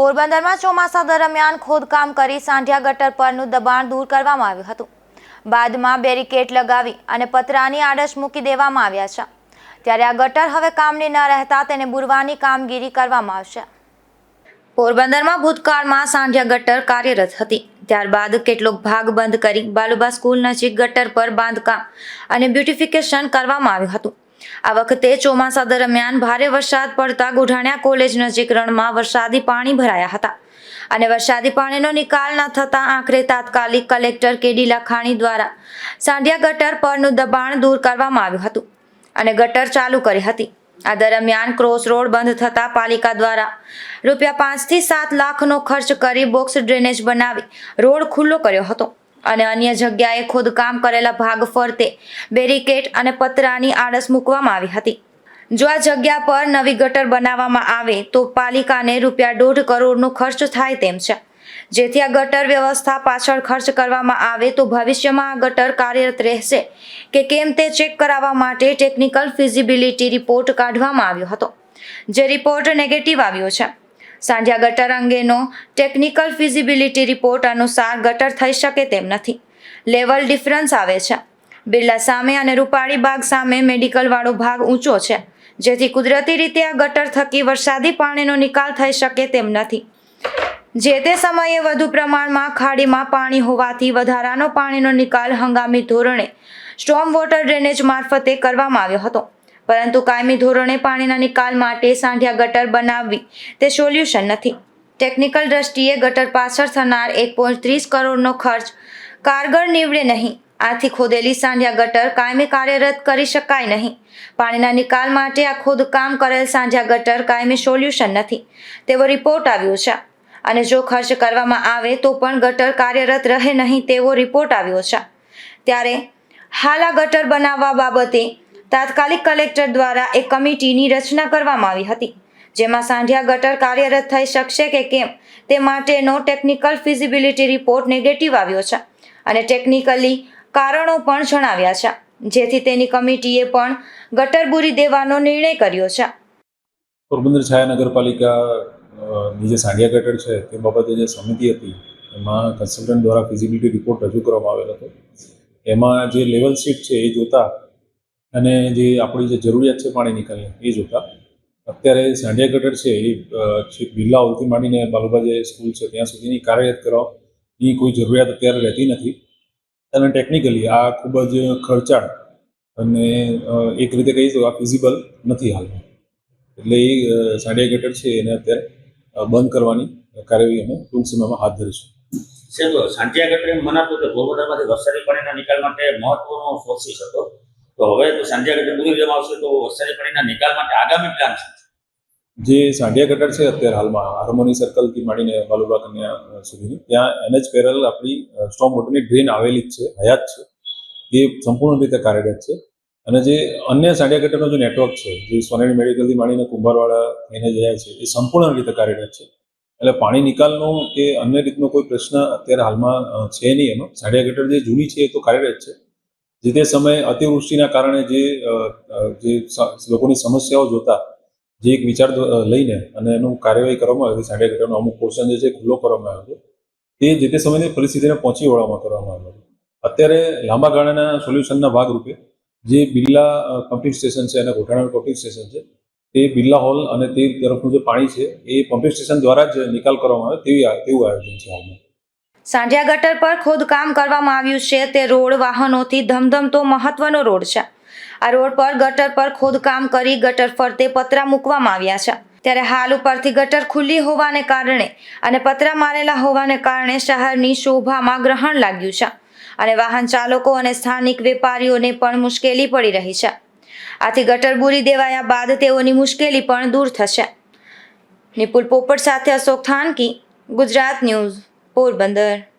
પોરબંદરમાં ચોમાસા દરમિયાન ખોદકામ કરી સાંઢિયા ગટર પરનું દબાણ દૂર કરવામાં આવ્યું હતું. બાદમાં બેરિકેડ લગાવી અને પતરાની આડશ મૂકી દેવામાં આવ્યા છે. ત્યારે આ ગટર હવે કામની ન રહેતા તેને બુરવાની કામગીરી કરવામાં આવશે. પોરબંદરમાં ભૂતકાળમાં સાંઢિયા ગટર કાર્યરત હતી. ત્યારબાદ કેટલોક ભાગ બંધ કરી બાલુબા સ્કૂલ નજીક ગટર પર બાંધકામ અને બ્યુટિફિકેશન કરવામાં આવ્યું હતું. આ વખતે ચોમાસા દરમિયાન ભારે વરસાદ પડતા ગુઢાણિયા કોલેજ નજીક રણમાં વરસાદી પાણી ભરાયા હતા. અને વરસાદી પાણીનો નિકાલ ન થતાં આખરે તાત્કાલિક કલેક્ટર કેડી લખાણી દ્વારા સાંઢિયા ગટર પરનું દબાણ દૂર કરવામાં આવ્યું હતું અને ગટર ચાલુ કરી હતી. આ દરમિયાન ક્રોસ રોડ બંધ થતાં પાલિકા દ્વારા રૂપિયા પાંચથી સાત લાખનો ખર્ચ કરી બોક્સ ડ્રેનેજ બનાવી રોડ ખુલ્લો કર્યો હતો. અને અન્ય જગ્યાએ ખોદકામ કરેલા ભાગ ફરતે બેરિકેટ અને પતરાની આડસ મૂકવામાં આવી હતી. જો આ જગ્યા પર નવી ગટર બનાવવામાં આવે, તો પાલિકાને રૂપિયા દોઢ કરોડનો ખર્ચ થાય તેમ છે. જેથી આ ગટર વ્યવસ્થા પાછળ ખર્ચ કરવામાં આવે, તો ભવિષ્યમાં આ ગટર કાર્યરત રહેશે કે કેમ તે ચેક કરાવવા માટે ટેકનિકલ ફિઝિબિલિટી રિપોર્ટ કાઢવામાં આવ્યો હતો. જે રિપોર્ટ નેગેટિવ આવ્યો છે. સાંઢિયા ગટર અંગેનો ટેકનિકલ ફિઝિબિલિટી રિપોર્ટ અનુસાર ગટર થઈ શકે તેમ નથી. લેવલ ડિફરન્સ આવે છે. બિરલા સામે અને રૂપાળી બાગ સામે મેડિકલવાળો ભાગ ઊંચો છે, જેથી કુદરતી રીતે આ ગટર થકી વરસાદી પાણીનો નિકાલ થઈ શકે તેમ નથી. જે તે સમયે વધુ પ્રમાણમાં ખાડીમાં પાણી હોવાથી વધારાનો પાણીનો નિકાલ હંગામી ધોરણે સ્ટોમ વોટર ડ્રેનેજ મારફતે કરવામાં આવ્યો હતો. પરંતુ કાયમી ધોરણે પાણીના નિકાલ માટે સાંઠિયા ગટર બનાવવી તે સોલ્યુશન નથી. ટેકનિકલ દ્રષ્ટિએ ગટર પાછળ થનાર એક પોઈન્ટ ત્રીસ કરોડનો ખર્ચ કારગર નીવડે નહીં. આથી ખોદેલી સાંઢિયા ગટર કાયમી કાર્યરત કરી શકાય નહીં. પાણીના નિકાલ માટે આ ખોદકામ કરેલ સાંઢિયા ગટર કાયમી સોલ્યુશન નથી. તેવો રિપોર્ટ આવ્યો છે. અને જો ખર્ચ કરવામાં આવે તો પણ ગટર કાર્યરત રહે નહીં તેવો રિપોર્ટ આવ્યો છે. ત્યારે હાલ આ ગટર બનાવવા બાબતે તાત્કાલિક કલેક્ટર દ્વારા એક કમિટીની રચના કરવામાં આવી હતી, જેમાં સાંઢિયા ગટર કાર્યરત થઈ શકશે કે કેમ, તે માટેનો ટેકનિકલ ફિઝિબિલિટી રિપોર્ટ નેગેટિવ આવ્યો છે અને ટેકનિકલી કારણો પણ જણાવ્યા છે, જેથી તેની કમિટીએ પણ ગટર બુરી દેવાનો નિર્ણય કર્યો છે. પોરબંદર છાયા નગરપાલિકા ની જે સાંઢિયા ગટર છે, તે બાબતે જે સમિતિ હતી, એમાં કન્સલ્ટન્ટ દ્વારા ફિઝિબિલિટી રિપોર્ટ રજૂ કરવામાં આવેલો હતો. એમાં જે લેવલ શીટ છે એ જોતા અને જે આપણી જે જરૂરિયાત છે પાણી નિકાલની એ જોતા અત્યારે સાંઢિયા ગટર છે એ અ, છેક બિરલા હોલથી માંડીને બાલુબા જે સ્કૂલ છે ત્યાં સુધીની કાર્યરત કરવાની કોઈ જરૂરિયાત અત્યારે રહેતી નથી. અને ટેકનિકલી આ ખૂબ જ ખર્ચાળ અને એક રીતે કહીએ તો આ ફિઝિબલ નથી હાલમાં. એટલે એ સાંઢિયા ગટર છે એને અત્યારે બંધ કરવાની કાર્યવાહી અમે ટૂંક સમયમાં હાથ ધરીશું. સાંઢિયા ગટર એમ મનાતું કે વરસાદી પાણીના નિકાલ માટે મહત્વનો ફોર્સિસ હતો. તો હવે તો સાંટિયા ગટર પૂરી જવામાં આવશે તો વરસાદી પાણીના નિકાલ માટે આગામી પ્લાન છે? જે સાંઢિયા ગટર છે અત્યારે હાલમાં, હાર્મોની સર્કલથી માંડીને બાલુબા કન્યા સુધીની, ત્યાં એનએચ પેરલ આપણી સ્ટોમ વોટરની ડ્રેન આવેલી જ છે, હયાત છે. એ સંપૂર્ણ રીતે કાર્યરત છે. અને જે અન્ય સાંઢિયા ગટરનો જે નેટવર્ક છે, જે સોનેરી મેડિકલથી માંડીને કુંભારવાળા થઈને જાય છે, એ સંપૂર્ણ રીતે કાર્યરત છે. એટલે પાણી નિકાલનો કે અન્ય રીતનો કોઈ પ્રશ્ન અત્યારે હાલમાં છે નહીં એનો સાંઢિયા ગટર જે જૂની છે એ તો કાર્યરત છે. જે તે સમયે અતિવૃષ્ટિના કારણે જે જે લોકોની સમસ્યાઓ જોતા, જે એક વિચાર લઈને અને એનું કાર્યવાહી કરવામાં આવી હતી ઘટાનો અમુક પોર્શન જે છે ખુલ્લો કરવામાં આવ્યો તે જે તે સમયની પરિસ્થિતિને પહોંચી વળવામાં કરવામાં આવ્યો અત્યારે લાંબા ગાળાના સોલ્યુશનના ભાગરૂપે જે બિરલા પમ્પિંગ સ્ટેશન છે અને ગોઠાણા પમ્પિંગ સ્ટેશન છે, તે બિરલા હોલ અને તે તરફનું જે પાણી છે, એ પમ્પિંગ સ્ટેશન દ્વારા જ નિકાલ કરવામાં આવે તેવી તેવું આયોજન છે હાલમાં. સાંઢિયા ગટર પર ખોદકામ કરવામાં આવ્યું છે. તે રોડ વાહનોથી ધમધમતો મહત્વનો રોડ છે. આ રોડ પર ગટર પર ખોદકામ કરી ગટર ફરતે પતરા મૂકવામાં આવ્યા છે. ત્યારે હાલ ઉપરથી ગટર ખુલ્લી હોવાને કારણે અને પતરા મારેલા હોવાને કારણે શહેરની શોભામાં ગ્રહણ લાગ્યું છે. અને વાહન ચાલકો અને સ્થાનિક વેપારીઓને પણ મુશ્કેલી પડી રહી છે. આથી ગટર બુરી દેવાયા બાદ તેઓની મુશ્કેલી પણ દૂર થશે. નિપુલ પોપટ સાથે અશોક થાનકી, ગુજરાત ન્યૂઝ. પોરબંદર